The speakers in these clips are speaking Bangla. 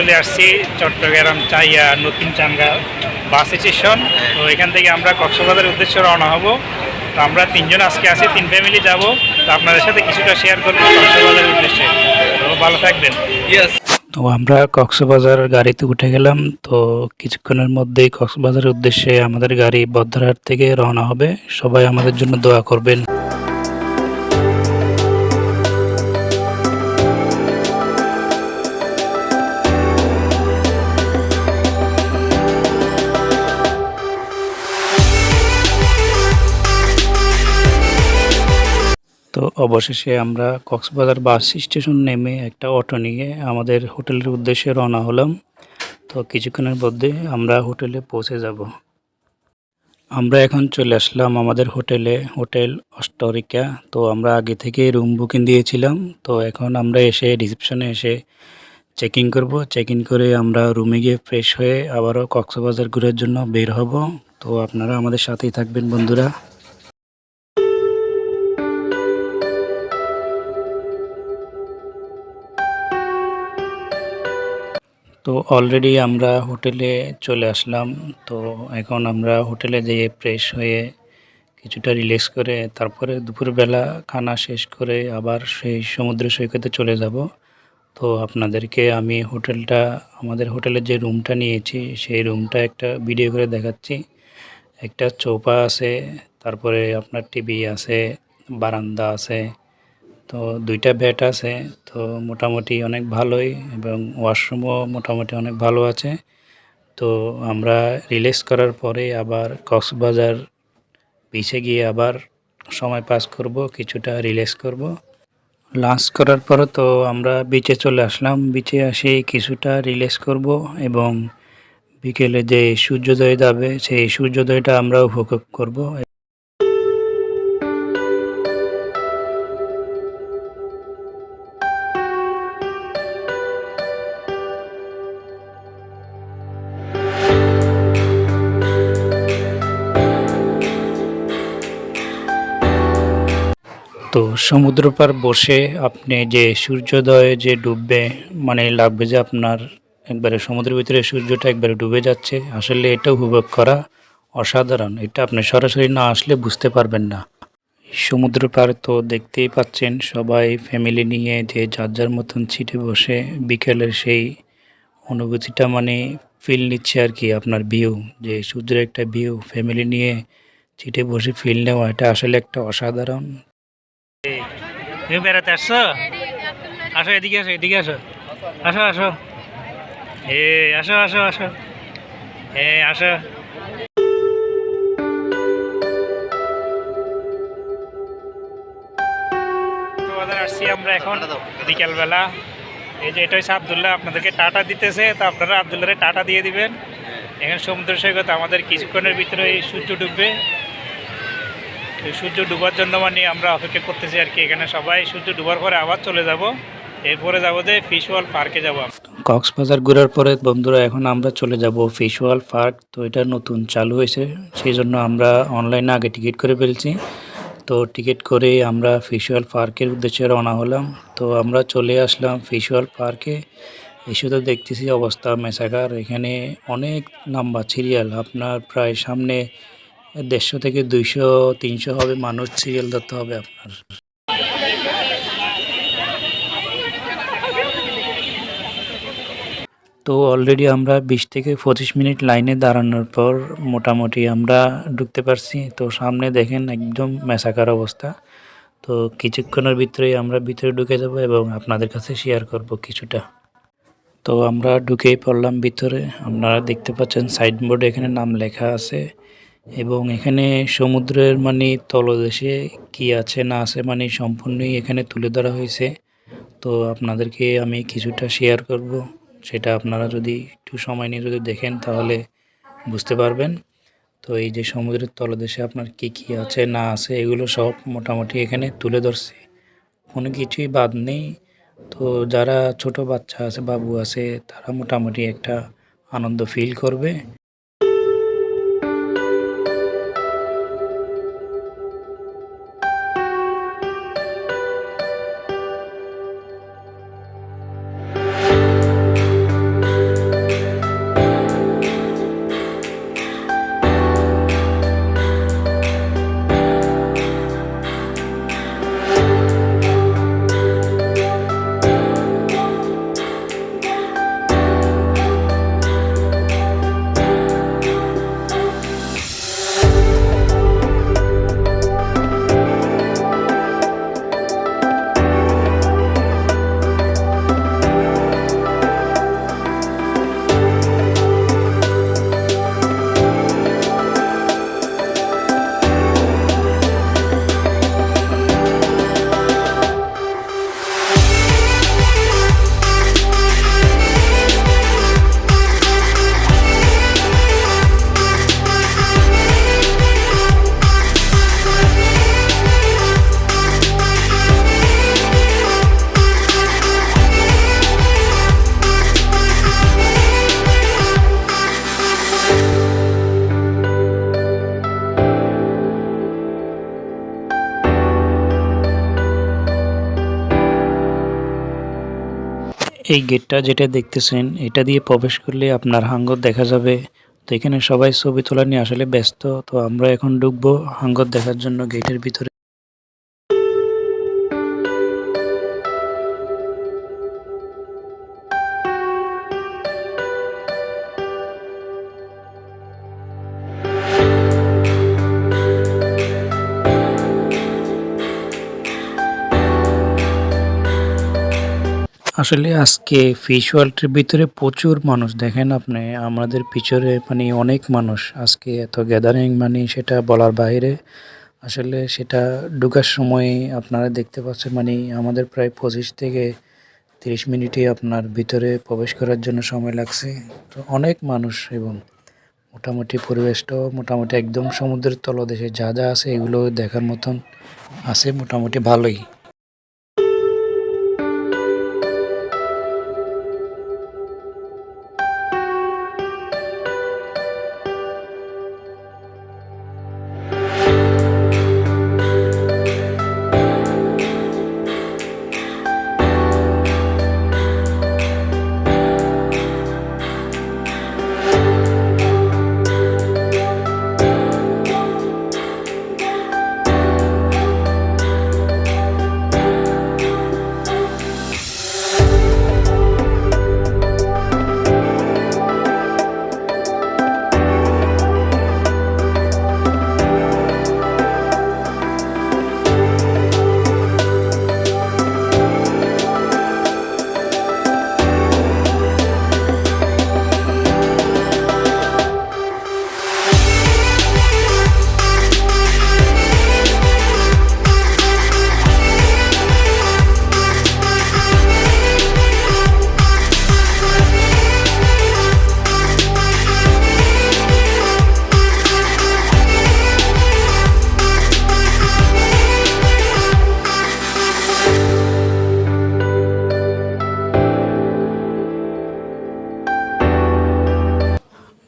চলে আসছি চট্টগ্রাম চাইয়া নতুন চাঙ্গা বাস স্টেশন। তো এখান থেকে আমরা কক্সবাজারের উদ্দেশ্যে রওনা হব। তো আমরা তিনজন আজকে আছি তিন ফ্যামিলি যাব। তো আপনাদের সাথে কিছুটা শেয়ার করব কক্সবাজারের উদ্দেশ্যে। তো ভালো থাকবেন। ইয়েস তো আমরা কক্সবাজার গাড়িতে উঠে গেলাম। তো কিছুক্ষণের মধ্যেই কক্সবাজারের উদ্দেশ্যে আমাদের গাড়ি বদ্রাহাট থেকে রওনা হবে। সবাই আমাদের জন্য দোয়া করবেন। অবশেষে আমরা কক্সবাজার বাস স্টেশন নেমে একটা অটো নিয়ে আমাদের হোটেলের উদ্দেশ্যে রওনা হলাম। তো কিছুক্ষণের মধ্যে আমরা হোটেলে পৌঁছে যাব। আমরা এখন চলে আসলাম আমাদের হোটেলে, হোটেল অস্টরিকা তো আমরা আগে থেকে রুম বুকিং দিয়েছিলাম। তো এখন আমরা এসে রিসেপশনে এসে চেক ইন করব। চেক ইন করে আমরা রুমে গিয়ে ফ্রেশ হয়ে আবারও কক্সবাজার ঘুরের জন্য বের হব। তো আপনারা আমাদের সাথেই থাকবেন বন্ধুরা। তো অলরেডি আমরা হোটেলে চলে আসলাম। তো এখন আমরা হোটেলে যেয়ে ফ্রেশ হয়ে কিছুটা রিল্যাক্স করে তারপরে দুপুরবেলা খানা শেষ করে আবার সেই সমুদ্র সৈকতে চলে যাব। তো আপনাদেরকে আমি হোটেলটা, আমাদের হোটেলের যে রুমটা নিয়েছি, সেই রুমটা একটা ভিডিও করে দেখাচ্ছি। একটা চৌপা আছে, তারপরে আপনার টিভি আছে, বারান্দা আছে তো দুইটা বেড আছে, তো মোটামুটি অনেক ভালোই এবং ওয়াশরুমও মোটামুটি অনেক ভালো আছে। তো আমরা রিল্যাক্স করার পরে আবার কক্সবাজার বিচে গিয়ে আবার সময় পাস করব, কিছুটা রিল্যাক্স করব। লাঞ্চ করার পরে তো আমরা বিচে চলে আসলাম। বিচে আসে কিছুটা রিল্যাক্স করব এবং বিকেলে যে সূর্যোদয় যাবে, সেই সূর্যোদয়টা আমরা উপভোগ করব। তো সমুদ্র পার বসে আপনি যে সূর্যোদয় যে ডুববে মানে লাগবে যে আপনার একবারে সমুদ্রের ভিতরে সূর্যটা একবারে ডুবে যাচ্ছে, আসলে এটা উপভোগ করা অসাধারণ। এটা আপনি সরাসরি না আসলে বুঝতে পারবেন না। সমুদ্র পার তো দেখতেই পাচ্ছেন, সবাই ফ্যামিলি নিয়ে যে যার যার মতন ছিটে বসে বিকেলের সেই অনুভূতিটা মানে ফিল নিচ্ছে আর কি আপনার ভিউ যে সূর্যের একটা ভিউ ফ্যামিলি নিয়ে ছিটে বসে ফিল নেওয়া, এটা আসলে একটা অসাধারণ বেড়াতে আসছো? আসো, এদিকে আসো এদিকে আসো। আসো আসো। এ, আসো আসো আসো। এ, আসো। আসছি আমরা এখন বিকেলবেলা। এই যে এটা হচ্ছে আবদুল্লাহ, আপনাদেরকে টাটা দিতেছে, তো আপনারা আবদুল্লাহরে টাটা দিয়ে দিবেন। এখানে সমুদ্র সৈকত, আমাদের কিছুক্ষণের ভিতরে এই সূর্য ডুববে। সূর্য ডুবার জন্য মানে আমরা অপেক্ষা করতেছি আর কি। এখানে সবাই সূর্য ডুবার পরে আবার চলে যাব। এরপরে যাব যে ফিশওয়াল পার্কে যাব কক্সবাজার ঘোরার পরে বন্ধুরা, এখন আমরা চলে যাব ফিশওয়াল পার্ক তো এটা নতুন, চালু হয়েছে। সেই জন্য আমরা অনলাইনে আগে টিকিট করে ফেলছি। তো টিকিট করে আমরা ফিশওয়াল পার্কের উদ্দেশ্যে রওনা হলাম। তো আমরা চলে আসলাম ফিশওয়াল পার্কে এসে তো দেখতেছি অবস্থা মেসাকার এখানে অনেক নাম্বার সিরিয়াল আপনার প্রায় সামনে দেড়শো থেকে দুইশো, তিনশো হবে মানুষ সিরিয়াল ধরতে হবে আপনার। তো অলরেডি আমরা বিশ থেকে পঁচিশ মিনিট লাইনে দাঁড়ানোর পর মোটামুটি আমরা ঢুকতে পারছি। তো সামনে দেখেন একদম মেসাকার অবস্থা। তো কিছুক্ষণের ভিতরেই আমরা ভিতরে ঢুকে যাব এবং আপনাদের কাছে শেয়ার করব কিছুটা। তো আমরা ঢুকেই পড়লাম ভিতরে। আপনারা দেখতে পাচ্ছেন সাইনবোর্ডে এখানে নাম লেখা আছে এবং এখানে সমুদ্রের মানে তলদেশে কি আছে না আছে মানে সম্পূর্ণই এখানে তুলে ধরা হয়েছে। তো আপনাদেরকে আমি কিছুটা শেয়ার করব, সেটা আপনারা যদি একটু সময় নিয়ে যদি দেখেন তাহলে বুঝতে পারবেন। তো এই যে সমুদ্রের তলদেশে আপনার কি কি আছে না আছে এগুলো সব মোটামুটি এখানে তুলে ধরছে। কোনো কিছুই বাদ নেই। তো যারা ছোট বাচ্চা আছে, বাবু আছে, তারা মোটামুটি একটা আনন্দ ফিল করবে। এই গেটটা যেটা দেখতেছেন, এটা দিয়ে প্রবেশ করলে আপনার হাঙ্গর দেখা যাবে। তো এখানে সবাই ছবি তোলা নিয়ে আসলে ব্যস্ত। তো আমরা এখন ঢুকবো হাঙ্গর দেখার জন্য গেটের ভিতরে। আসলে আজকে ফিশ ওয়ার্ল্ডের ভিতরে প্রচুর মানুষ। দেখেন আপনি, আমাদের পিছনে মানে অনেক মানুষ আজকে এত গ্যাদারিং মানে সেটা বলার বাইরে। আসলে সেটা ঢুকার সময় আপনারা দেখতে পাচ্ছেন মানে আমাদের প্রায় পঁচিশ থেকে তিরিশ মিনিটে আপনার ভিতরে প্রবেশ করার জন্য সময় লাগছে। তো অনেক মানুষ এবং মোটামুটি পরিবেশটাও মোটামুটি একদম সমুদ্রের তলদেশে যা যা আছে এগুলো দেখার মতন আছে মোটামুটি ভালোই।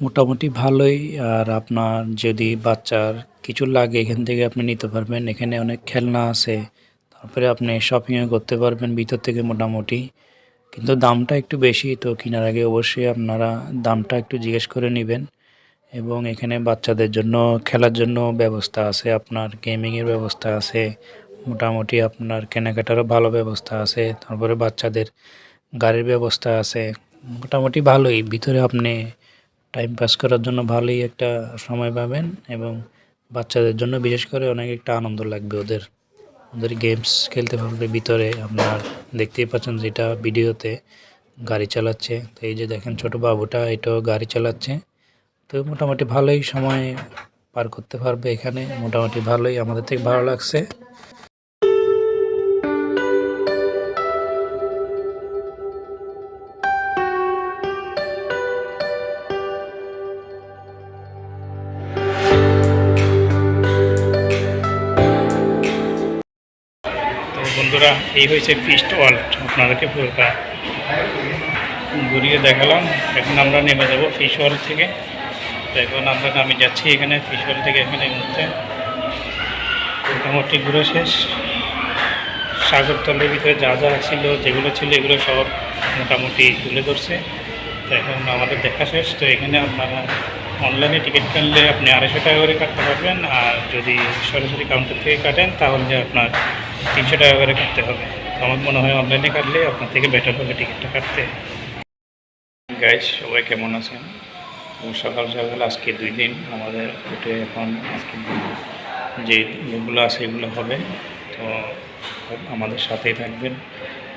মোটামুটি ভালোই। আর আপনার যদি বাচ্চার কিছু লাগে, এখান থেকে আপনি নিতে পারবেন। এখানে অনেক খেলনা আছে। তারপরে আপনি শপিংও করতে পারবেন ভিতর থেকে মোটামুটি। কিন্তু দামটা একটু বেশি, তো কেনার আগে অবশ্যই আপনারা দামটা একটু জিজ্ঞেস করে নেবেন। এবং এখানে বাচ্চাদের জন্য, খেলার জন্য ব্যবস্থা আছে। আপনার গেমিংয়ের ব্যবস্থা আছে। মোটামুটি আপনার কেনাকাটারও ভালো ব্যবস্থা আছে। তারপরে বাচ্চাদের গাড়ির ব্যবস্থা আছে। মোটামুটি ভালোই। ভিতরে আপনি টাইম পাস করার জন্য ভালোই একটা সময় পাবেন এবং বাচ্চাদের জন্য বিশেষ করে অনেক একটা আনন্দ লাগবে ওদের। ওদের গেমস খেলতে পারবে ভিতরে আপনার দেখতেই পাচ্ছেন যেটা ভিডিওতে গাড়ি চালাচ্ছে। তো এই যে দেখেন ছোট বাবুটা এটাও গাড়ি চালাচ্ছে। তো মোটামুটি ভালোই সময় পার করতে পারবে এখানে। মোটামুটি ভালোই আমাদের থেকে ভালো লাগছে। বন্ধুরা, এই হয়েছে ফিস্ট ওয়ার্ল্ড আপনাদেরকে পুরোটা ঘুরিয়ে দেখালাম। এখন আমরা নেমে যাব ফিশ ওয়ার্ল্ড থেকে। তো এখন আমরা নামে যাচ্ছি এখানে ফিশ ওয়ার্ল্ড থেকে এখানে এই মুহূর্তে। মোটামুটি ঘুরে শেষ। সাগরতলের ভিতরে যা যা ছিল, যেগুলো ছিল, এগুলো সব মোটামুটি তুলে ধরছে। তো এখন আমাদের দেখা শেষ। তো এখানে আপনারা অনলাইনে টিকিট কাটলে আপনি আড়াইশো টাকা করে কাটতে পারবেন। আর যদি সরাসরি কাউন্টার থেকে কাটেন, তাহলে আপনার তিনশো টাকা করে কাটতে হবে। আমার মনে হয় অনলাইনে কাটলে আপনার থেকে বেটার হবে টিকিটটা কাটতে। গাইজ সবাই কেমন আছেন? সকাল সকাল আজকে দুই দিন আমাদের উঠে এখন আজকে যে ইয়েগুলো আছে এগুলো হবে। তো আমাদের সাথেই থাকবেন।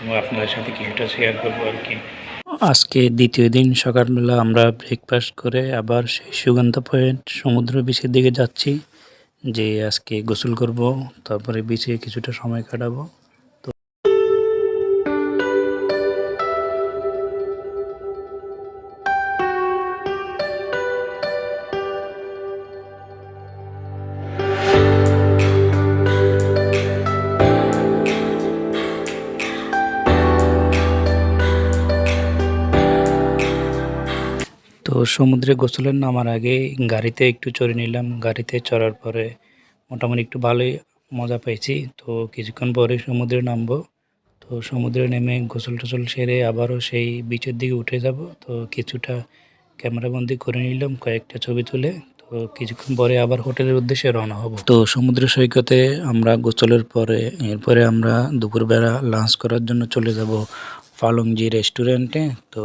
এবং আপনাদের সাথে কিছুটা শেয়ার করব আর কি। আজকে দ্বিতীয় দিন সকালবেলা আমরা ব্রেকফাস্ট করে আবার সেই সুগন্ধ পয়েন্ট সমুদ্র বিচের দিকে যাচ্ছি। যে আজকে গোসল করব তারপরে বিচে কিছুটা সময় কাটাবো। সমুদ্রে গোসলের নামার আগে গাড়িতে একটু চড়ে নিলাম। গাড়িতে চড়ার পরে মোটামুটি একটু ভালোই মজা পেয়েছি। তো কিছুক্ষণ পরে সমুদ্রে নামবো। তো সমুদ্রে নেমে গোসল টোসল সেরে আবারও সেই বিচের দিকে উঠে যাব। তো কিছুটা ক্যামেরাবন্দি করে নিলাম কয়েকটা ছবি তুলে। তো কিছুক্ষণ পরে আবার হোটেলের উদ্দেশ্যে রওনা হব। তো সমুদ্র সৈকতে আমরা গোসলের পরে, এরপরে আমরা দুপুরবেলা লাঞ্চ করার জন্য চলে যাব পালংজি রেস্টুরেন্টে তো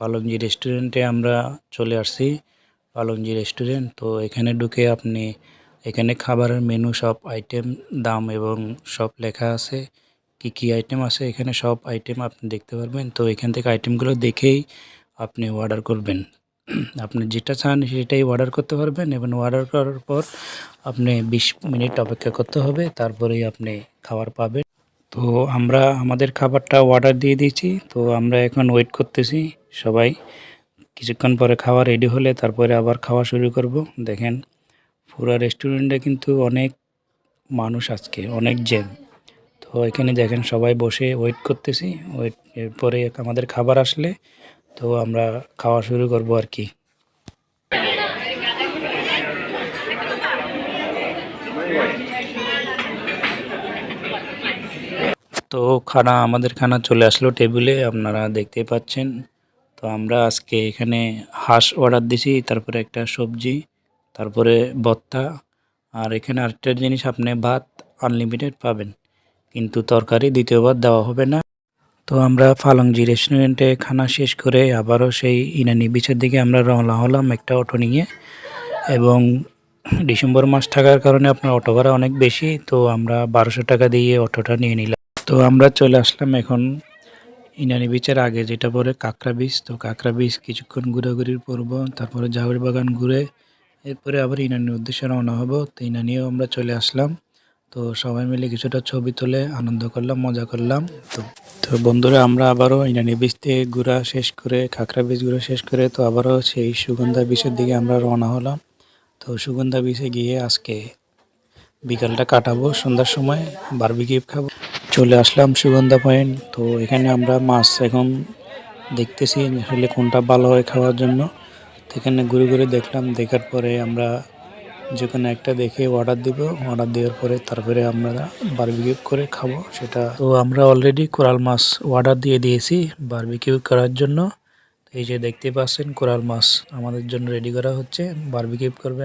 পালংজি রেস্টুরেন্টে আমরা চলে আসছি, পালংজি রেস্টুরেন্ট। তো এখানে ঢুকে আপনি, এখানে খাবারের মেনু সব আইটেম দাম এবং সব লেখা আছে। কি কি আইটেম আছে, এখানে সব আইটেম আপনি দেখতে পারবেন। তো এখান থেকে আইটেমগুলো দেখেই আপনি অর্ডার করবেন। আপনি যেটা চান সেটাই অর্ডার করতে পারবেন এবং অর্ডার করার পর আপনি বিশ মিনিট অপেক্ষা করতে হবে, তারপরেই আপনি খাবার পাবেন। তো আমরা আমাদের খাবারটা অর্ডার দিয়ে দিয়েছি। তো আমরা এখন ওয়েট করতেছি সবাই। কিছুক্ষণ পরে খাওয়া রেডি হলে তারপরে আবার খাওয়া শুরু করব। দেখেন, পুরো রেস্টুরেন্টে কিন্তু অনেক মানুষ আজকে, অনেক জ্যাম। তো এখানে দেখেন সবাই বসে ওয়েট করতেছি। ওয়েট এরপরে আমাদের খাবার আসলে তো আমরা খাওয়া শুরু করব আর কি। তো খানা আমাদের খানা চলে আসলো টেবিলে, আপনারা দেখতে পাচ্ছেন। তো আমরা আজকে এখানে হাঁস অর্ডার দিছি, তারপরে একটা সবজি, তারপরে ভর্তা, আর এখানে আরেকটা জিনিস আপনি ভাত আনলিমিটেড পাবেন, কিন্তু তরকারি দ্বিতীয়বার দেওয়া হবে না। তো আমরা ফালংজি রেস্টুরেন্টে খানা শেষ করে আবারও সেই ইনানি বিচের দিকে আমরা রওনা হলাম একটা অটো নিয়ে। এবং ডিসেম্বর মাস থাকার কারণে আপনার অটো ভাড়া অনেক বেশি, তো আমরা বারোশো টাকা দিয়ে অটোটা নিয়ে নিলাম। তো আমরা চলে আসলাম এখন ইনানি বিচের আগে, যেটা পরে কাঁকড়া বীচ তো কাঁকড়া বীচ কিছুক্ষণ ঘোরাঘুরির পরব, তারপরে জাউর বাগান ঘুরে এরপরে আবার ইনানির উদ্দেশ্যে রওনা হব। তো ইনানিও আমরা চলে আসলাম। তো সবাই মিলে কিছুটা ছবি তুলে আনন্দ করলাম, মজা করলাম। তো তো বন্ধুরা, আমরা আবারও ইনানি বীচ থেকে ঘোরা শেষ করে খাকড়া বীচ ঘোরা শেষ করে, তো আবারও সেই সুগন্ধা বীচের দিকে আমরা রওনা হলাম। তো সুগন্ধা বীচে গিয়ে আজকে বিকালটা কাটাবো, সন্ধ্যার সময় বারবিকিউ খাব। চলে আসলাম সুগন্ধা পয়েন্ট। তো এখানে আমরা মাছ এখন দেখতেছি আসলে কোনটা ভালো হয় খাওয়ার জন্য। তো এখানে ঘুরে ঘুরে দেখলাম, দেখার পরে আমরা যে কোনো একটা দেখে অর্ডার দিব। অর্ডার দেওয়ার পরে তারপরে আমরা বারবিকিউ করে খাব সেটা। তো আমরা অলরেডি কোরাল মাছ অর্ডার দিয়ে দিয়েছি বার্বিকিউ করার জন্য। এই যে দেখতে পাচ্ছেন, কোরাল মাছ আমাদের জন্য রেডি করা হচ্ছে বারবিকিউ করবে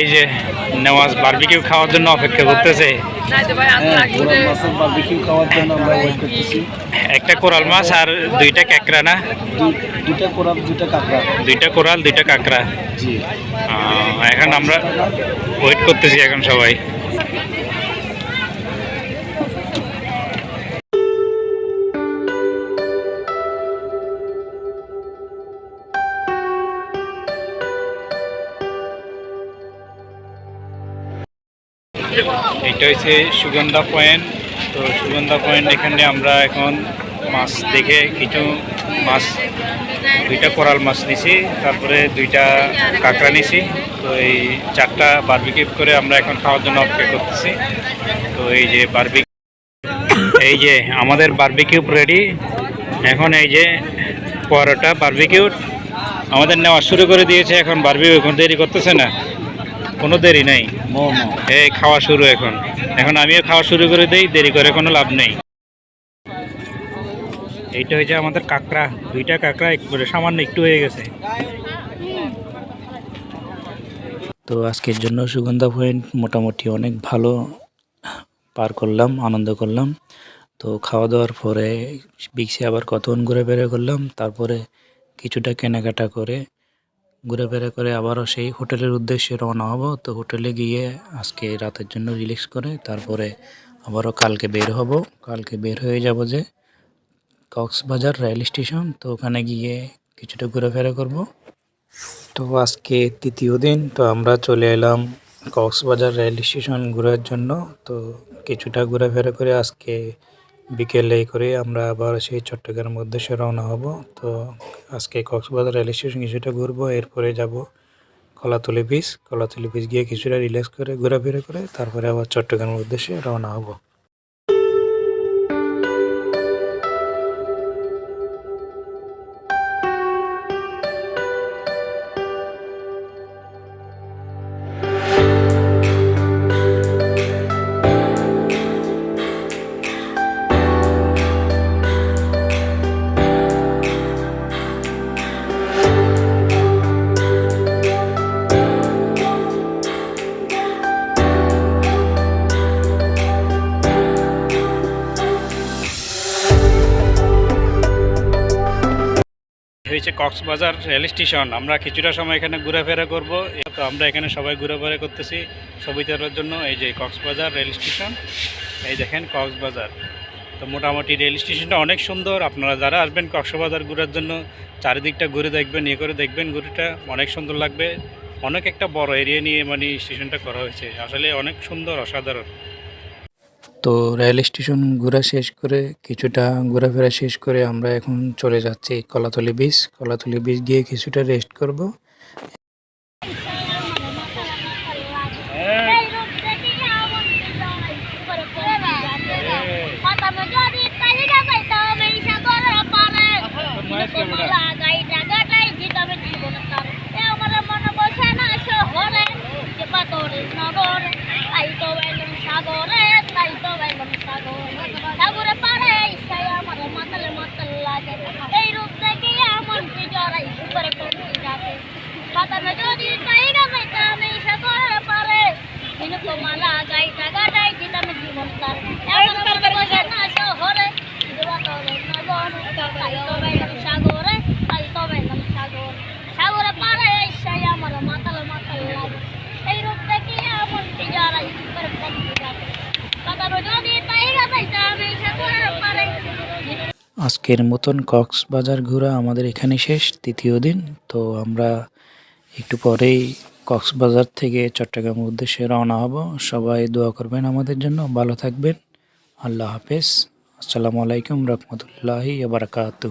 এই যে নেওয়াজ বারবিকিউ খাওয়ার জন্য অপেক্ষা করতেছে। একটা কোরাল মাছ আর দুইটা কাঁকড়া না? দুইটা কোরাল দুইটা কাঁকড়া। দুইটা কোরাল দুইটা কাঁকড়া এখন আমরা ওয়েট করতেছি এখন সবাই। হচ্ছে সুগন্ধা পয়েন্ট। তো সুগন্ধা পয়েন্ট এখানে আমরা এখন মাছ দেখে কিছু মাছ, দুইটা কোরাল মাছ নিছি, তারপরে দুইটা কাঁকড়া নিছি। তো এই চারটা বারবিকিউ করে আমরা এখন খাওয়ার জন্য অপেক্ষা করতেছি। তো এই যে বারবি এই যে আমাদের বারবিকিউ রেডি এখন এই যে পরোটা বারবিকিউ আমাদের নেওয়া শুরু করে দিয়েছে, এখন বারবিকিউ এখন দেরি করতেছে না। কোনো দেরি নাই। এই খাওয়া শুরু এখন। এখন আমিও খাওয়া শুরু করে দেই, দেরি করে কোনো লাভ নেই। এইটা হয়েছে আমাদের কাঁকড়া, দুইটা কাঁকড়া একবারে সামান্য একটু হয়ে গেছে। তো আজকের জন্য সুগন্ধা পয়েন্ট মোটামুটি অনেক ভালো পার করলাম, আনন্দ করলাম। তো খাওয়া দাওয়ার পরে বিক্সে আবার কতক্ষণ ঘুরে বেড়ে করলাম, তারপরে কিছুটা কেনাকাটা করে ঘুরে ফেরা করে আবারও সেই হোটেলের উদ্দেশ্যে রওনা হব। তো হোটেলে গিয়ে আজকে রাতের জন্য রিল্যাক্স করে তারপরে আবারও কালকে বের হব। কালকে বের হয়ে যাব যে কক্সবাজার রেল স্টেশন। তো ওখানে গিয়ে কিছুটা ঘোরাফেরা করব। তো আজকে তৃতীয় দিন, তো আমরা চলে এলাম কক্সবাজার রেল স্টেশন ঘোরার জন্য। তো কিছুটা ঘোরাফেরা করে আজকে বিকেলে করে আমরা আবার সেই চট্টগ্রামের উদ্দেশ্যে রওনা হব। তো আজকে কক্সবাজার রেল স্টেশন কিছুটা ঘুরবো, এরপরে যাব কলাতলি বিচ কলাতলি বিচ গিয়ে কিছুটা রিল্যাক্স করে, ঘোরাফেরা করে, তারপরে আবার চট্টগ্রামের উদ্দেশ্যে রওনা হব। Cox's Bazar rail station. আমরা কিছুটা সময় এখানে ঘোরাফেরা করব। তো আমরা এখানে সবাই ঘোরাফেরা করতেছি ছবি তোলার জন্য। এই যে কক্সবাজার রেল স্টেশন, এই দেখেন কক্সবাজার। তো মোটামুটি রেল স্টেশনটা অনেক সুন্দর। আপনারা যারা আসবেন কক্সবাজার ঘোরার জন্য, চারিদিকটা ঘুরে দেখবেন ইয়ে করে দেখবেন ঘুরেটা, অনেক সুন্দর লাগবে। অনেক একটা বড় এরিয়া নিয়ে মানে স্টেশনটা করা হয়েছে। আসলে অনেক সুন্দর, অসাধারণ। তো রেল স্টেশন ঘোরা শেষ করে কিছুটা ঘোরাফেরা শেষ করে আমরা এখন চলে যাচ্ছি কলাতলি বিচ কলাতলি বিচ গিয়ে কিছুটা রেস্ট করব সাগরে পারে ইচ্ছায় আমার মাতালে মাতাল লাগে এই রূপ দেখে এমন কি জড়াই করে কোন যাবে বাতামে যদি তাইরা যাইতাম এই সাগরে পারে মালা গাইটা গাটাই দিতাম জীবন তার এখন আমার বসে না শহরে জীবতলে নগর তাই তো বাইলাম সাগরে তাই তো বাইলাম সাগর সাগরে পারে ইচ্ছায় আমার মাতাল মাতাল লাগে এই রূপ দেখে এমন কি জড়াই করে কোন যাবে বাতামে যদি তাইরা যাইতাম এই সাগরে পারে আজকের মতন কক্সবাজার ঘোরা আমাদের এখানে শেষ, তৃতীয় দিন। তো আমরা একটু পরেই কক্সবাজার থেকে চট্টগ্রাম উদ্দেশ্যে রওনা হব। সবাই দোয়া করবেন আমাদের জন্য। ভালো থাকবেন। আল্লাহ হাফেজ। আসসালামু আলাইকুম রহমতুল্লাহি বারাকাতু